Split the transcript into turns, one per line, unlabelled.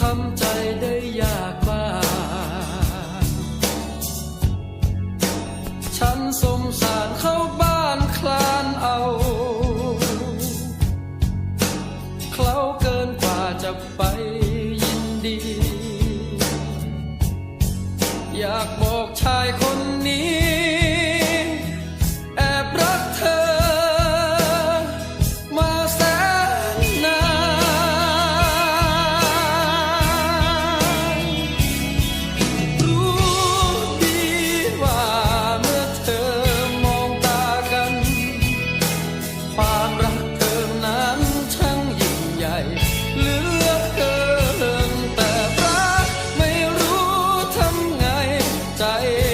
ทำใจได้ยากมากฉันสงสารเขาบ้านคลานเอาเข่าเกินกว่าจะไปยินดี อยากบอกชายคน 在